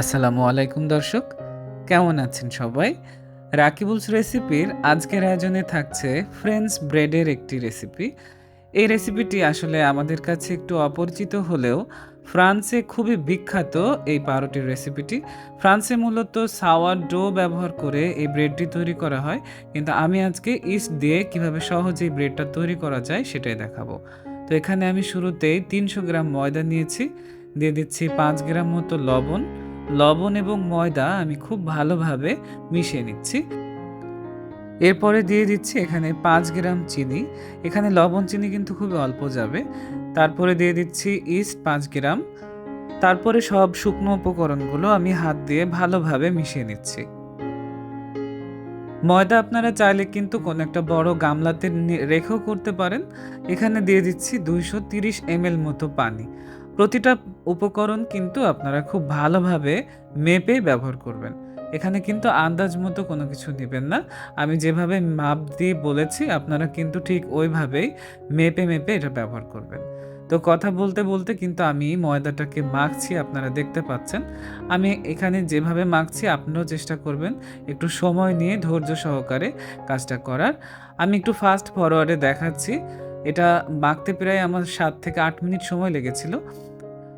আসসালামু আলাইকুম, দর্শক। কেমন আছেন সবাই? রাকিবুলস রেসিপির আজকের আয়োজনে থাকছে ফ্রেঞ্চ ব্রেডের একটি রেসিপি এই রেসিপিটি আসলে আমাদের কাছে একটু অপরিচিত হলেও ফ্রান্সে খুবই বিখ্যাত এই পাউরুটির রেসিপিটি ফ্রান্সে মূলত সাওয়ার ডো ব্যবহার করে এই ব্রেডটি তৈরি করা হয়। কিন্তু আমি আজকে ইস্ট দিয়ে কীভাবে সহজেই ব্রেডটা তৈরি করা যায় সেটাই দেখাবো। তো এখানে আমি শুরুতেই তিনশো গ্রাম ময়দা নিয়েছি। দিয়ে দিচ্ছি পাঁচ গ্রাম মতো লবণ। লবণ এবং ময়দা আমি খুব ভালোভাবে মিশিয়ে নিচ্ছি। এরপরে দিয়ে দিচ্ছি এখানে পাঁচ গ্রাম চিনি। এখানে লবণ চিনি কিন্তু খুবই অল্প যাবে। তারপরে দিয়ে দিচ্ছি ইস্ট পাঁচ গ্রাম। তারপরে সব শুকনো উপকরণগুলো আমি হাত দিয়ে ভালোভাবে মিশিয়ে নিচ্ছি। ময়দা আপনারা চাইলে কিন্তু কোনো একটা বড় গামলাতে রেখেও করতে পারেন। এখানে দিয়ে দিচ্ছি দুইশো তিরিশ এমএল মতো পানি। প্রতিটা উপকরণ কিন্তু আপনারা খুব ভালোভাবে মেপে ব্যবহার করবেন। এখানে কিন্তু আন্দাজ মতো কোনো কিছু নেবেন না। আমি যেভাবে মাপ দিয়ে বলেছি, আপনারা কিন্তু ঠিক ওইভাবেই মেপে মেপে এটা ব্যবহার করবেন। তো কথা বলতে বলতে কিন্তু আমি ময়দাটাকে মাখছি, আপনারা দেখতে পাচ্ছেন। আমি এখানে যেভাবে মাখছি আপনারাও চেষ্টা করবেন একটু সময় নিয়ে ধৈর্য সহকারে কাজটা করার। আমি একটু ফাস্ট ফরওয়ার্ডে দেখাচ্ছি। এটা মাখতে প্রায় আমার সাত থেকে আট মিনিট সময় লেগেছিল।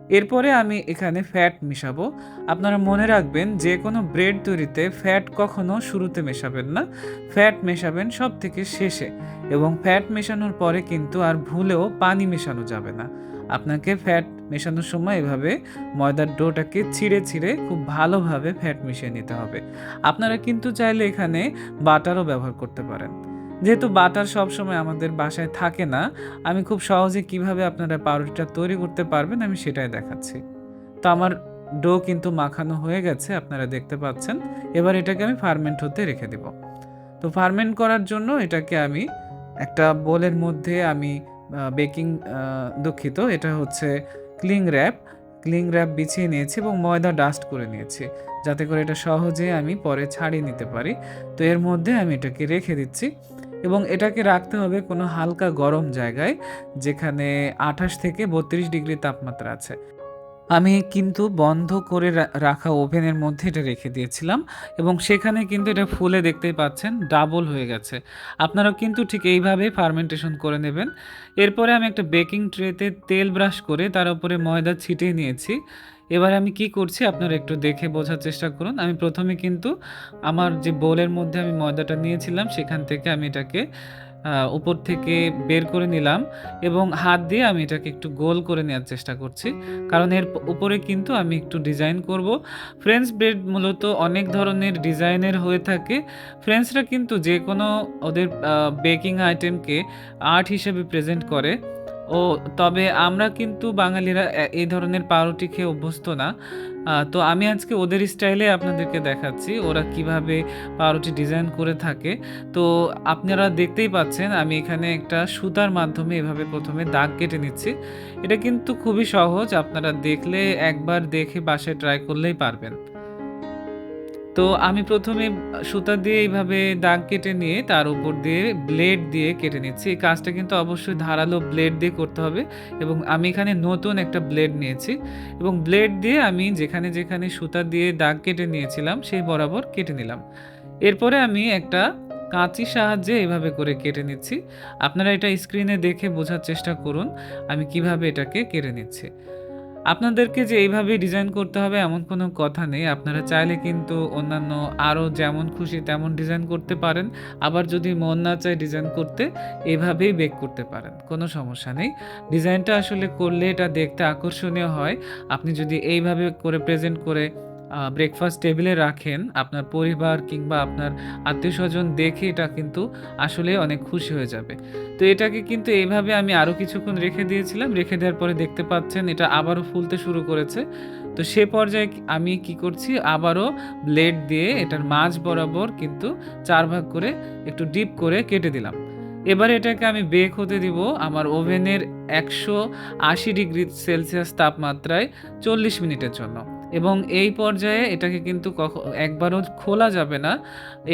এরপরে আমি এখানে ফ্যাট মিশাবো। আপনারা মনে রাখবেন, যে কোনো ব্রেড তৈরিতে ফ্যাট কখনো শুরুতে মেশাবেন না। ফ্যাট মেশাবেন সব থেকে শেষে এবং ফ্যাট মেশানোর পরে কিন্তু আর ভুলেও পানি মেশানো যাবে না। আপনাকে ফ্যাট মেশানোর সময় এভাবে ময়দার ডোটাকে ছিঁড়ে ছিঁড়ে খুব ভালোভাবে ফ্যাট মিশিয়ে নিতে হবে। আপনারা কিন্তু চাইলে এখানে বাটারও ব্যবহার করতে পারেন। যেহেতু বাটার সবসময় আমাদের বাসায় থাকে না, আমি খুব সহজে কীভাবে আপনারা পাউরুটিটা তৈরি করতে পারবেন আমি সেটাই দেখাচ্ছি। তো আমার ডো কিন্তু মাখানো হয়ে গেছে, আপনারা দেখতে পাচ্ছেন। এবার এটাকে আমি ফার্মেন্ট হতে রেখে দেব। তো ফার্মেন্ট করার জন্য এটাকে আমি একটা বোলের মধ্যে আমি বেকিং দুঃখিত, এটা হচ্ছে ক্লিং র্যাপ। ক্লিং র্যাপ বিছিয়ে নিয়েছি এবং ময়দা ডাস্ট করে নিয়েছি, যাতে করে এটা সহজে আমি পরে ছাড়িয়ে নিতে পারি। তো এর মধ্যে আমি এটাকে রেখে দিচ্ছি। এবং এটাকে রাখতে হবে কোনো হালকা গরম জায়গায়, যেখানে আঠাশ থেকে বত্রিশ ডিগ্রি তাপমাত্রা আছে। আমি কিন্তু বন্ধ করে রাখা ওভেনের মধ্যে এটা রেখে দিয়েছিলাম এবং সেখানে কিন্তু এটা ফুলে দেখতেই পাচ্ছেন ডাবল হয়ে গেছে। আপনারাও কিন্তু ঠিক এইভাবেই ফার্মেন্টেশন করে নেবেন। এরপরে আমি একটা বেকিং ট্রেতে তেল ব্রাশ করে তার উপরে ময়দা ছিটিয়ে নিয়েছি। এবার আমি কি করছি? আপনারা একটু দেখে বোঝার চেষ্টা করুন। আমি প্রথমে কিন্তু আমার যে বোলের মধ্যে আমি ময়দাটা নিয়েছিলাম, সেখান থেকে আমি এটাকে উপর থেকে বের করে নিলাম এবং হাত দিয়ে আমি এটাকে একটু গোল করে নেওয়ার চেষ্টা করছি। কারণ এর উপরে কিন্তু আমি একটু ডিজাইন করব। ফ্রেঞ্চ ব্রেড মূলত অনেক ধরনের ডিজাইনের হয়ে থাকে। ফ্রেঞ্চরা কিন্তু যে কোনো ওদের বেকিং আইটেমকে আর্ট হিসেবে প্রেজেন্ট করে। ও, তবে আমরা কিন্তু বাঙালিরা এই ধরনের পাউরুটি খেয়ে অভ্যস্ত না। তো আমি আজকে ওদের স্টাইলে আপনাদেরকে দেখাচ্ছি, ওরা কীভাবে পাউরুটি ডিজাইন করে থাকে। তো আপনারা দেখতেই পাচ্ছেন, আমি এখানে একটা সুতার মাধ্যমে এভাবে প্রথমে দাগ কেটে নিচ্ছি। এটা কিন্তু খুবই সহজ, আপনারা দেখলে একবার দেখে বাসায় ট্রাই করলেই পারবেন। তো আমি প্রথমে সুতা দিয়ে এইভাবে দাগ কেটে নিয়ে তার উপর দিয়ে ব্লেড দিয়ে কেটে নিচ্ছি। এই কাজটা কিন্তু অবশ্যই ধারালো ব্লেড দিয়ে করতে হবে এবং আমি এখানে নতুন একটা ব্লেড নিয়েছি এবং ব্লেড দিয়ে আমি যেখানে যেখানে সুতা দিয়ে দাগ কেটে নিয়েছিলাম সেই বরাবর কেটে নিলাম। এরপরে আমি একটা কাঁচির সাহায্যে এভাবে করে কেটে নিচ্ছি। আপনারা এটা স্ক্রিনে দেখে বোঝার চেষ্টা করুন আমি কীভাবে এটাকে কেটে নিচ্ছি। আপনাদেরকে যে এইভাবে ডিজাইন করতে হবে এমন কোনো কথা নেই। আপনারা চাইলে কিন্তু অন্যান্য আরও যেমন খুশি তেমন ডিজাইন করতে পারেন। আবার যদি মন না চায় ডিজাইন করতে, এভাবেই বেক করতে পারেন। কোনো সমস্যা নেই। ডিজাইনটা আসলে করলে এটা দেখতে আকর্ষণীয় হয়। আপনি যদি এইভাবে করে প্রেজেন্ট করে ব্রেকফাস্ট টেবিলে রাখেন, আপনার পরিবার কিংবা আপনার আত্মীয় স্বজন দেখে এটা কিন্তু আসলে অনেক খুশি হয়ে যাবে। তো এটাকে কিন্তু এইভাবে আমি আরও কিছুক্ষণ রেখে দিয়েছিলাম, রেখে দেওয়ার পরে দেখতে পাচ্ছেন এটা আবারও ফুলতে শুরু করেছে। তো সে পর্যায়ে আমি কি করছি, আবারও ব্লেড দিয়ে এটার মাঝ বরাবর কিন্তু চার ভাগ করে একটু ডিপ করে কেটে দিলাম। এবার এটাকে আমি বেক হতে দিব আমার ওভেনের একশো আশি ডিগ্রি সেলসিয়াস তাপমাত্রায় চল্লিশ মিনিটের জন্য। এবং এই পর্যায়ে এটাকে কিন্তু একবারও খোলা যাবে না।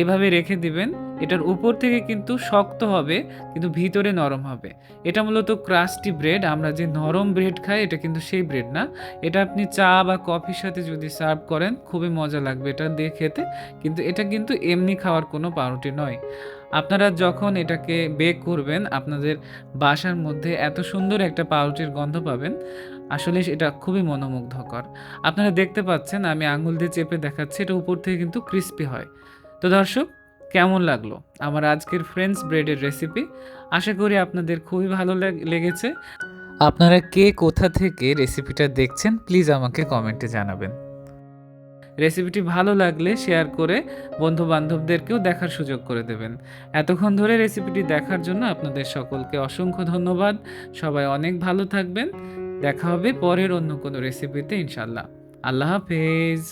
এভাবে রেখে দিবেন। এটার উপর থেকে কিন্তু শক্ত হবে, কিন্তু ভিতরে নরম হবে। এটা মূলত ক্রাস্টি ব্রেড। আমরা যে নরম ব্রেড খাই, এটা কিন্তু সেই ব্রেড না। এটা আপনি চা বা কফির সাথে যদি সার্ভ করেন, খুবই মজা লাগবে এটা দিয়ে খেতে। কিন্তু এটা কিন্তু এমনি খাওয়ার কোনো পাউরুটি নয়। আপনারা যখন এটাকে বেক করবেন, আপনাদের বাসার মধ্যে এত সুন্দর একটা পাউরুটির গন্ধ পাবেন। আসলে এটা খুবই মনোমুগ্ধকর। আপনারা দেখতে পাচ্ছেন আমি আঙুল দিয়ে চেপে দেখাচ্ছি, এটা উপর থেকে কিন্তু ক্রিস্পি হয়। তো দর্শক, কেমন লাগল আমার আজকের ফ্রেন্ডস ব্রেডের রেসিপি আশা করি আপনাদের খুবই ভালো লাগ- লেগেছে। আপনারা কে কোথা থেকে রেসিপিটা দেখছেন প্লিজ আমাকে কমেন্টে জানাবেন। রেসিপিটি ভালো লাগলে শেয়ার করে বন্ধু বান্ধবদেরকেও দেখার সুযোগ করে দেবেন। এতক্ষণ ধরে রেসিপিটি দেখার জন্য আপনাদের সকলকে অসংখ্য ধন্যবাদ। সবাই অনেক ভালো থাকবেন। দেখা হবে পরের অন্য কোনো রেসিপিতে ইনশাল্লাহ আল্লাহ হাফেজ।